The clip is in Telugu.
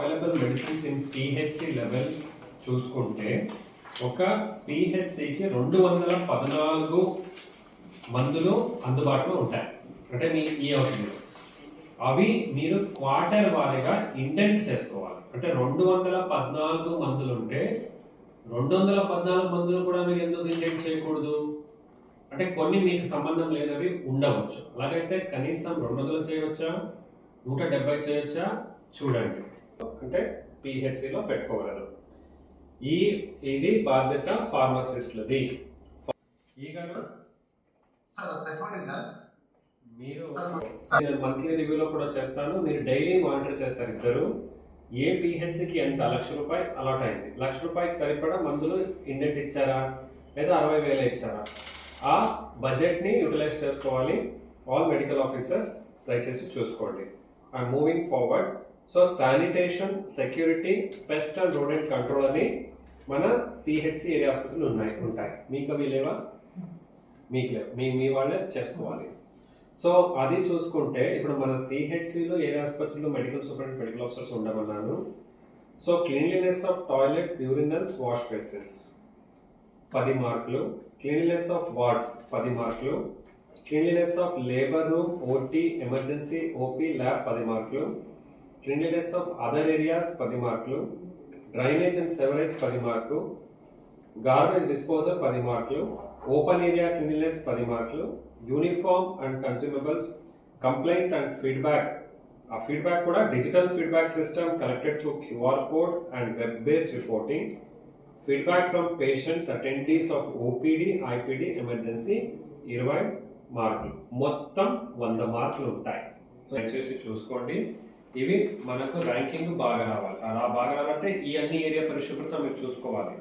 Available medicines in PHC level చూసుకుంటే ఒక పిహెచ్సికి రెండు వందల పద్నాలుగు మందులు అందుబాటులో ఉంటాయి. అంటే మీ ఈ ఔషధంలో అవి మీరు క్వార్టర్ వారీగా ఇండెంట్ చేసుకోవాలి. అంటే రెండు వందల పద్నాలుగు మందులు ఉంటే రెండు వందల పద్నాలుగు మందులు కూడా మీరు ఎందుకు ఇండెంట్ చేయకూడదు? అంటే కొన్ని మీకు సంబంధం లేనివి ఉండవచ్చు. అలాగైతే కనీసం రెండు వందలు చేయవచ్చా? నూట డెబ్బై చేయొచ్చా చూడండి. అంటే పిహెచ్సిలో పెట్టుకోగలరు. ఈ ఇది బాధ్యత ఫార్మసిస్టులది. ఈ గారు మీరు నేను మంత్లీ రివ్యూలో కూడా చేస్తాను. మీరు డైలీ మానిటర్ చేస్తారు ఇద్దరు. ఏ పిహెచ్సికి ఎంత? లక్ష రూపాయి అలాట్ అయింది. లక్ష రూపాయికి సరిపడా మందులు ఇండెంట్ ఇచ్చారా? లేదా అరవై వేలే ఇచ్చారా? ఆ బడ్జెట్ని యూటిలైజ్ చేసుకోవాలి. ఆల్ మెడికల్ ఆఫీసర్స్ దయచేసి చూసుకోండి. I moving forward so sanitation security pest and rodent control అని మన సిహెచ్సి ఏరియా ఆసుపత్రులు ఉన్నాయి ఉంటాయి. మీకు అవి లేవా? మీకు లేవు. మీ మీ వాళ్ళే చేసుకోవాలి. సో అది చూసుకుంటే ఇప్పుడు మన సిహెచ్సిలో ఏ ఆసుపత్రిలో medical superintendent medical officers ఉండమన్నాను. So cleanliness of toilets urinals wash basins పది మార్కులు. క్లీన్లీనెస్ ఆఫ్ వార్డ్స్ పది మార్కులు. Cleanliness of labour room OT emergency OP lab పది మార్కులు. క్లీన్లీనెస్ ఆఫ్ అదర్ ఏరియాస్ పది మార్కులు. డ్రైనేజ్ అండ్ సెవరేజ్ పది మార్కు. గార్బేజ్ డిస్పోజల్ పది మార్కులు. ఓపెన్ ఏరియా క్లీన్లీనెస్ పది మార్కులు. Uniform and consumables complaint and feedback ఆ ఫీడ్బ్యాక్ కూడా digital feedback system collected through QR code and web based reporting feedback from patients attendees of OPD IPD emergency ఇరవై మార్కులు. మొత్తం వంద మార్కులు ఉంటాయి. సో దయచేసి చూసుకోండి. ఇవి మనకు ర్యాంకింగ్ బాగా రావాలి. అలా బాగా రావాలంటే ఈ అన్ని ఏరియా పరిశుభ్రత మీరు చూసుకోవాలి.